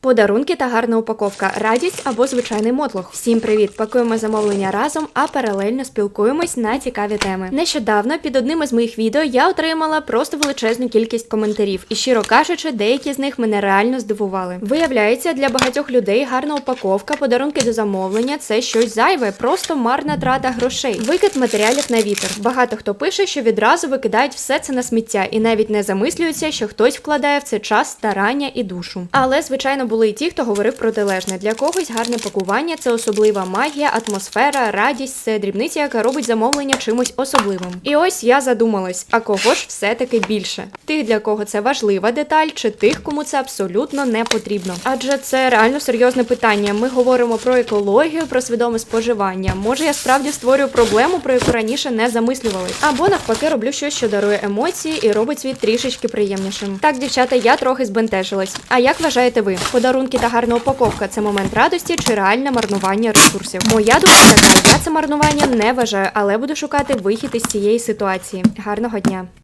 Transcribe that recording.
Подарунки та гарна упаковка, радість або звичайний мотлох. Всім привіт! Пакуємо замовлення разом, а паралельно спілкуємось на цікаві теми. Нещодавно під одним із моїх відео я отримала просто величезну кількість коментарів, і щиро кажучи, деякі з них мене реально здивували. Виявляється, для багатьох людей гарна упаковка, подарунки до замовлення це щось зайве, просто марна трата грошей. Викид матеріалів на вітер. Багато хто пише, що відразу викидають все це на сміття і навіть не замислюються, що хтось вкладає в це час, старання і душу. Але звичайно були і ті, хто говорив протилежне. Для когось гарне пакування це особлива магія, атмосфера, радість, це дрібниця, яка робить замовлення чимось особливим. І ось я задумалась: а кого ж все-таки більше? Тих, для кого це важлива деталь, чи тих, кому це абсолютно не потрібно? Адже це реально серйозне питання. Ми говоримо про екологію, про свідоме споживання. Може, я справді створюю проблему, про яку раніше не замислювалась. Або навпаки, роблю щось, що дарує емоції і робить світ трішечки приємнішим. Так, дівчата, я трохи збентежилась. А як вважаєте ви? Подарунки та гарна упаковка це момент радості чи реальне марнування ресурсів? Моя думка така, я це марнування не вважаю, але буду шукати вихід із цієї ситуації. Гарного дня!